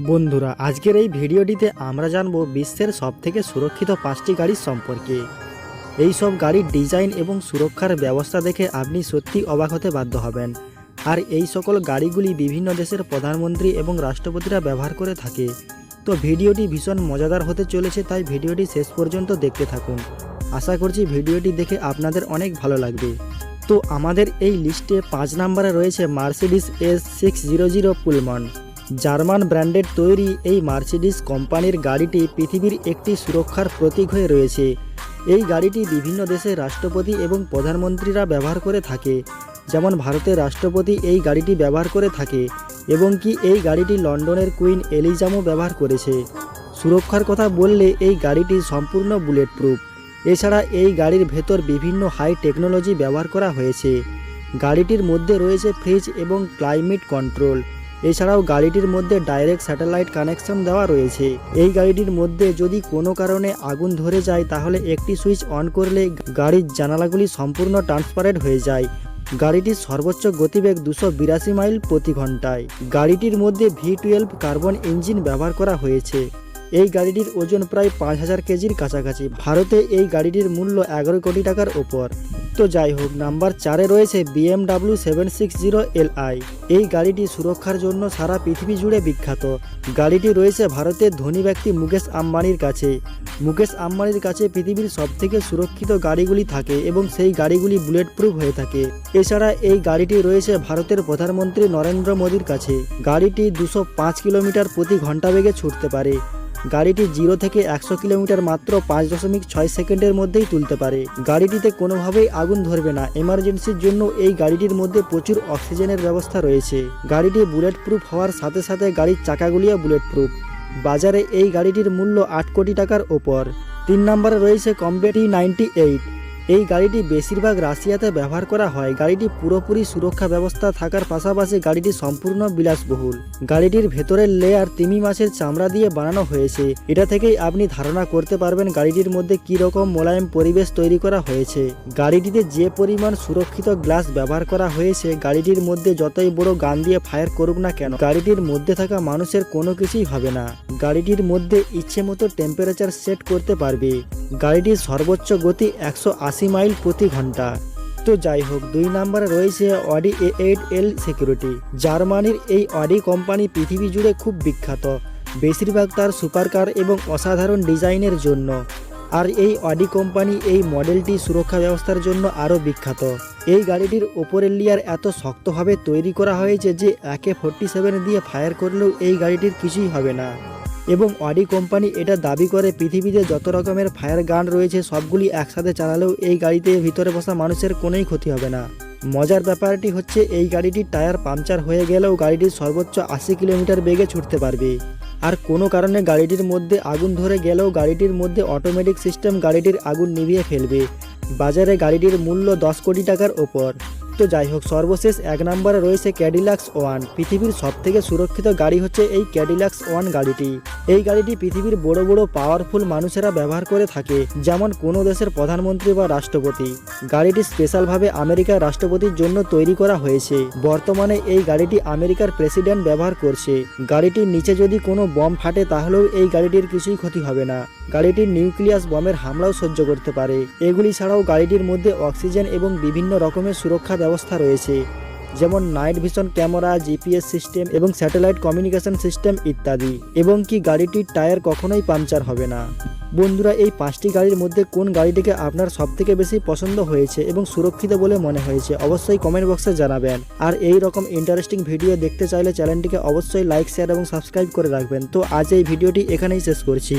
বন্ধুরা, আজকের এই ভিডিওটিতে আমরা জানব বিশ্বের সবথেকে সুরক্ষিত পাঁচটি গাড়ি সম্পর্কে। এই সব গাড়ির ডিজাইন এবং সুরক্ষার ব্যবস্থা দেখে আপনি সত্যি অবাক হতে বাধ্য হবেন। আর এই সকল গাড়িগুলি বিভিন্ন দেশের প্রধানমন্ত্রী এবং রাষ্ট্রপতিরা ব্যবহার করে থাকে। তো ভিডিওটি ভীষণ মজাদার হতে চলেছে, তাই ভিডিওটি শেষ পর্যন্ত দেখতে থাকুন। আশা করছি ভিডিওটি দেখে আপনাদের অনেক ভালো লাগবে। তো আমাদের এই লিস্টে পাঁচ নম্বরে রয়েছে Mercedes S six zero zero Pullman. German ব্র্যান্ডের তৈরি এই মার্সিডিস কোম্পানির গাড়িটি পৃথিবীর একটি সুরক্ষার প্রতীক হয়ে রয়েছে। এই গাড়িটি বিভিন্ন দেশের রাষ্ট্রপতি এবং প্রধানমন্ত্রীরা ব্যবহার করে থাকে। যেমন ভারতের রাষ্ট্রপতি এই গাড়িটি ব্যবহার করে থাকে এবং কি এই গাড়িটি লন্ডনের কুইন এলিজামও ব্যবহার করেছে। সুরক্ষার কথা বললে এই গাড়িটি সম্পূর্ণ বুলেট প্রুফ এছাড়া এই গাড়ির ভেতর বিভিন্ন হাই টেকনোলজি ব্যবহার করা হয়েছে। গাড়িটির মধ্যে রয়েছে ফ্রিজ এবং ক্লাইমেট কন্ট্রোল। এছাড়াও গাড়িটির মধ্যে ডাইরেক্ট স্যাটেলাইট কানেকশন দেওয়া রয়েছে। এই গাড়িটির মধ্যে যদি কোনো কারণে আগুন ধরে যায়, তাহলে একটি সুইচ অন করলে গাড়ির জানালাগুলি সম্পূর্ণ ট্রান্সপারেন্ট হয়ে যায়। গাড়িটির সর্বোচ্চ গতিবেগ দুশো বিরাশি মাইল প্রতি ঘন্টায়। গাড়িটির মধ্যে ভি টুয়েলভ কার্বন ইঞ্জিন ব্যবহার করা হয়েছে। এই গাড়িটির ওজন প্রায় পাঁচ হাজার কেজির কাছাকাছি। ভারতে এই গাড়িটির মূল্য এগারো কোটি টাকার ওপর। তো যাই হোক, নাম্বার চারে রয়েছে BMW seven six zero L I এই গাড়িটি সুরক্ষার জন্য সারা পৃথিবী জুড়ে বিখ্যাত। গাড়িটি রয়েছে ভারতের ধনী ব্যক্তি মুকেশ আম্বানির কাছে। মুকেশ আম্বানির কাছে পৃথিবীর সবথেকে সুরক্ষিত গাড়িগুলি থাকে এবং সেই গাড়িগুলি বুলেট প্রুফ হয়ে থাকে। এছাড়া এই গাড়িটি রয়েছে ভারতের প্রধানমন্ত্রী নরেন্দ্র মোদীর কাছে। গাড়িটি দুশো কিলোমিটার প্রতি ঘণ্টা বেগে ছুটতে পারে। গাড়িটি জিরো থেকে একশো কিলোমিটার মাত্র পাঁচ দশমিক ছয় সেকেন্ডের মধ্যেই তুলতে পারে। গাড়িটিতে কোনোভাবেই আগুন ধরবে না। এমার্জেন্সির জন্য এই গাড়িটির মধ্যে প্রচুর অক্সিজেনের ব্যবস্থা রয়েছে। গাড়িটি বুলেট প্রুফ হওয়ার সাথে সাথে গাড়ির চাকাগুলিও বুলেট প্রুফ বাজারে এই গাড়িটির মূল্য আট কোটি টাকার ওপর। তিন নম্বরে রয়েছে কম্বেটি নাইনটি এইট। এই গাড়িটি বেশিরভাগ রাশিয়াতে ব্যবহার করা হয়। গাড়িটি পুরোপুরি সুরক্ষা ব্যবস্থা থাকার পাশাপাশি গাড়িটি সম্পূর্ণ বিলাসবহুল। গাড়িটির ভেতরের লেয়ার তিমি মাছের চামড়া দিয়ে বানানো হয়েছে। এটা থেকেই আপনি ধারণা করতে পারবেন গাড়িটির মধ্যে কী রকম মোলায়েম পরিবেশ তৈরি করা হয়েছে। গাড়িটিতে যে পরিমাণ সুরক্ষিত গ্লাস ব্যবহার করা হয়েছে, গাড়িটির মধ্যে যতই বড় গান দিয়ে ফায়ার করুক না কেন, গাড়িটির মধ্যে থাকা মানুষের কোনো কিছুই হবে না। গাড়িটির মধ্যে ইচ্ছে মতো টেম্পারেচার সেট করতে পারবে। গাড়িটির সর্বোচ্চ গতি একশো আশি মাইল প্রতি ঘণ্টা। তো যাই হোক, দুই নম্বরে রয়েছে Audi A eight L security. জার্মানির এই অডি কোম্পানি পৃথিবী জুড়ে খুব বিখ্যাত। বেশিরভাগ তার সুপারকার এবং অসাধারণ ডিজাইনের জন্য। আর এই অডি কোম্পানি এই মডেলটি সুরক্ষা ব্যবস্থার জন্য আরও বিখ্যাত। এই গাড়িটির ওপরের লেয়ার এত শক্তভাবে তৈরি করা হয়েছে যে একে ফোরটি সেভেন দিয়ে ফায়ার করলেও এই গাড়িটির কিছুই হবে না। এবং অডি কোম্পানি এটা দাবি করে, পৃথিবীতে যত রকমের ফায়ার গান রয়েছে, সবগুলি একসাথে চালালেও এই গাড়িতে ভিতরে বসা মানুষের কোনোই ক্ষতি হবে না। মজার ব্যাপারটি হচ্ছে, এই গাড়িটির টায়ার পাংচার হয়ে গেলেও গাড়িটির সর্বোচ্চ আশি কিলোমিটার বেগে ছুটতে পারবে। আর কোনো কারণে গাড়িটির মধ্যে আগুন ধরে গেলেও গাড়িটির মধ্যে অটোমেটিক সিস্টেম গাড়িটির আগুন নিভিয়ে ফেলবে। বাজারে গাড়িটির মূল্য দশ কোটি টাকার ওপর। তো যাই হোক, সর্বশেষ এক নম্বরে রয়েছে ক্যাডিলাক্স ওয়ান পৃথিবীর সবথেকে সুরক্ষিত গাড়ি হচ্ছে এই ক্যাডিলাক্স ওয়ান গাড়িটি। এই গাড়িটি পৃথিবীর বড় বড় পাওয়ারফুল মানুষেরা ব্যবহার করে থাকে, যেমন কোনো দেশের প্রধানমন্ত্রী বা রাষ্ট্রপতি। গাড়িটি স্পেশালভাবে আমেরিকার রাষ্ট্রপতির জন্য তৈরি করা হয়েছে। বর্তমানে এই গাড়িটি আমেরিকার প্রেসিডেন্ট ব্যবহার করছে। গাড়িটির নিচে যদি কোনো বম ফাটে, তাহলেও এই গাড়িটির কিছুই ক্ষতি হবে না। গাড়িটির নিউক্লিয়াস বমের হামলাও সহ্য করতে পারে। এগুলি ছাড়াও গাড়িটির মধ্যে অক্সিজেন এবং বিভিন্ন রকমের সুরক্ষা ব্যবস্থা রয়েছে, যেমন night vision camera, GPS system এবং স্যাটেলাইট কমিউনিকেশন সিস্টেম ইত্যাদি। এবং কি গাড়িটির টায়ার কখনোই পাংচার হবে না? বন্ধুরা, এই পাঁচটি গাড়ির মধ্যে কোন গাড়িটিকে আপনার সবথেকে বেশি পছন্দ হয়েছে এবং সুরক্ষিত বলে মনে হয়েছে অবশ্যই কমেন্ট বক্সে জানাবেন। আর এই রকম ইন্টারেস্টিং ভিডিও দেখতে চাইলে চ্যানেলটিকে অবশ্যই লাইক, শেয়ার এবং সাবস্ক্রাইব করে রাখবেন। তো আজ এই ভিডিওটি এখানেই শেষ করছি।